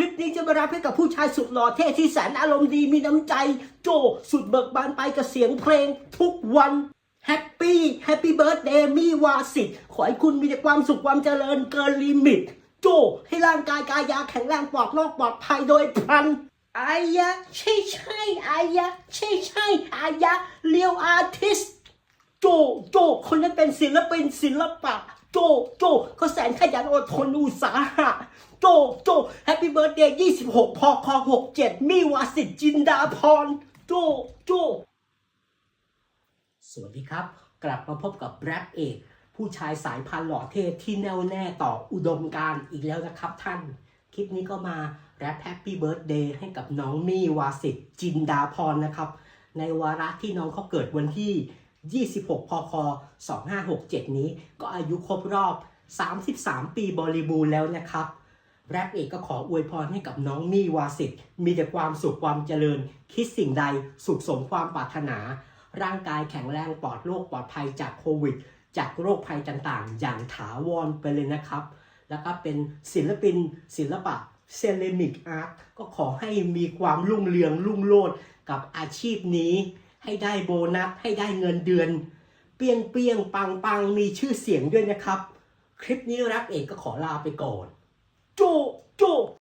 ลิปนี้จะมารับให้กับผู้ชายสุดหล่อเท่ที่แสนอารมณ์ดีมีน้ำใจ โจสุดเบิกบานไปกับเสียงเพลงทุกวันแฮปปี้แฮปปี้เบิร์ดเดย์มีวาสิทธิ์ขอให้คุณมีแต่ความสุขความเจริญเกินลิมิต โจให้ร่างกายกายาแข็งแรงปลอดโรคปลอดภัยโดยพันอายะใช่ใช่อายะใช่ใช่อายะเลียวอาร์ติสโจโจคนนั้นเป็นศิลปินศิลปะ โจโจเขาแสนขยันอดทนอุตสาหะโจโจแฮปปี้เบิร์ดเดย์26พค67มีวาสิทธิ์จินดาพรโจโจสวัสดีครับ กลับมาพบกับแรปเอกผู้ชายสายพันหล่อเท่ที่แน่วแน่ต่ออุดมการอีกแล้วนะครับท่าน คลิปนี้ก็มาแรปแฮปปี้เบิร์ดเดย์ให้กับน้องมี่วาสิทธิ์จินดาพรนะครับ ในวาระที่น้องเขาเกิดวันที่ 26 พค 2567 นี้ก็อายุครบรอบ 33 ปีบริบูรณ์แล้วนะครับแรปเอกก็ขออวยพรให้กับน้องมี่วาสิทธิ์มีแต่ความสุขความเจริญ คิดสิ่งใดสุขสมความปรารถนา ร่างกายแข็งแรงปลอดโรคปลอดภัยจากโควิด จากโรคภัยต่างๆ อย่างถาวรไปเลยนะครับ แล้วก็เป็นศิลปินศิลปะเซเลมิกอาร์ตก็ขอให้มีความรุ่งเรืองรุ่งโรจน์กับอาชีพนี้ ให้ได้โบนัส ให้ได้เงินเดือน เปียงเปียงปังปังมีชื่อเสียงด้วยนะครับ คลิปนี้รักเอกก็ขอลาไปก่อน โจ โจ